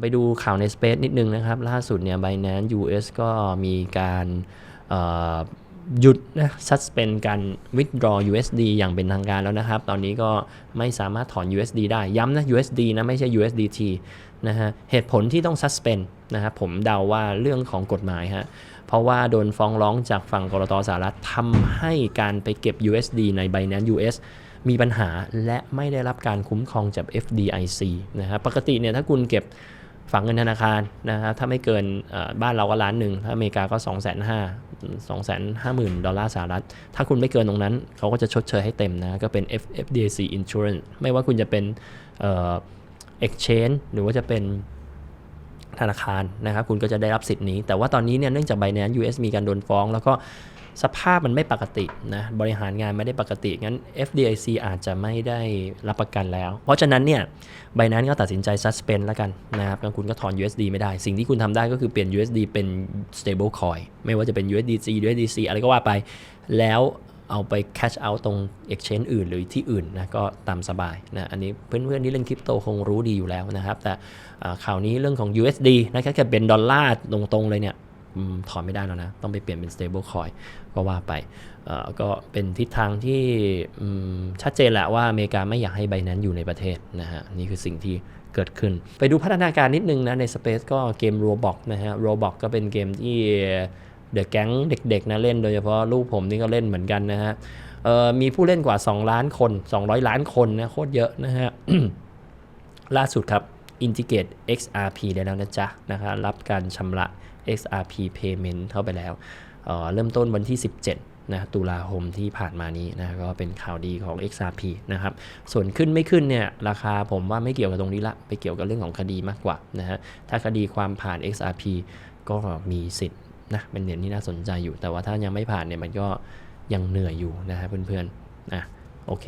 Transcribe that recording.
ไปดูข่าวใน Space นิดนึงนะครับ ล่าสุดเนี่ย Binance US ก็มีการหยุดนะ suspend การ withdraw USD อย่างเป็นทางการแล้วนะครับ ตอนนี้ก็ไม่สามารถถอน USD ได้ ย้ำนะ USD นะ ไม่ใช่ USDT นะฮะ เหตุผลที่ต้อง suspend นะครับผมเดาว่าเรื่องของกฎหมายฮะ เพราะว่าโดนฟ้องร้องจากฝั่งกรตสหรัฐทำให้การไปเก็บ USD ใน Binance US มีปัญหาและไม่ได้รับการคุ้มครองจาก FDIC นะครับปกติเนี่ยถ้าคุณเก็บฝังเงินธนาคารนะครับถ้าไม่เกินบ้านเราก็ล้านหนึ่งถ้าอเมริกาก็ 2 5 0 0 0 2 5 0 0 0 ดอลลาร์สหรัฐ ถ้าคุณไม่เกินตรงนั้น เขาก็จะชดเชยให้เต็มนะ ก็เป็น FDIC insurance ไม่ว่าคุณจะเป็น exchange หรือว่าจะเป็น ธนาคารนะครับคุณก็จะได้รับสิทธิ์นี้ แต่ว่าตอนนี้เนี่ยเนื่องจาก Binance US มีการโดนฟ้อง แล้วก็สภาพมันไม่ปกตินะบริหารงานไม่ได้ปกติ งั้น FDIC อาจจะไม่ได้รับประกันแล้ว เพราะฉะนั้นเนี่ย Binance ก็ตัดสินใจ suspend แล้วกันนะครับแล้วคุณก็ถอน USD ไม่ได้ สิ่งที่คุณทำได้ก็คือเปลี่ยน USD เป็น stable coin ไม่ว่าจะเป็น USDC USDC อะไรก็ว่าไป แล้ว เอาไป cash out ตรง exchange อื่นหรือที่อื่นนะก็ตามสบายนะอันนี้เพื่อนๆที่เล่นคริปโตคงรู้ดีอยู่แล้วนะครับ แต่อ่าข่าวนี้เรื่องของ USD นะถ้าเกิดเป็นดอลลาร์ตรงๆเลยเนี่ยถอนไม่ได้แล้วนะ ต้องไปเปลี่ยนเป็น stable coin ก็ว่าไป ก็เป็นทิศทางที่ชัดเจนแหละว่าอเมริกาไม่อยากให้ Binance อยู่ในประเทศนะฮะ นี่คือสิ่งที่เกิดขึ้น ไปดูพัฒนาการนิดนึงนะ ใน Space ก็เกม Roblox นะฮะ Roblox ก็เป็นเกมที่ เดอะแก๊งเด็กๆนะเล่นโดยเฉพาะลูกผมนี่ก็เล่นเหมือนกันนะฮะมีผู้เล่นกว่า 2 ล้านคน 200 ล้านคนนะโคตรเยอะนะฮะล่าสุดครับ Integrate XRP ได้แล้วนะจ๊ะนะครับรับการชำระ XRP Payment เข้าไปแล้วเเริ่มต้นวันที่ 17นะตุลาคมที่ผ่านมานี้นะก็เป็นข่าวดีของ XRP นะครับ ส่วนขึ้นไม่ขึ้นเนี่ยราคาผมว่าไม่เกี่ยวกับตรงนี้ละ ไปเกี่ยวกับเรื่องของคดีมากกว่านะฮะถ้าคดีความผ่าน XRP ก็มีสิทธิ์ นะเป็นเหรียญที่น่าสนใจอยู่ แต่ว่าถ้ายังไม่ผ่านเนี่ยมันก็ยังเหนื่อยอยู่นะฮะเพื่อนๆอะโอเค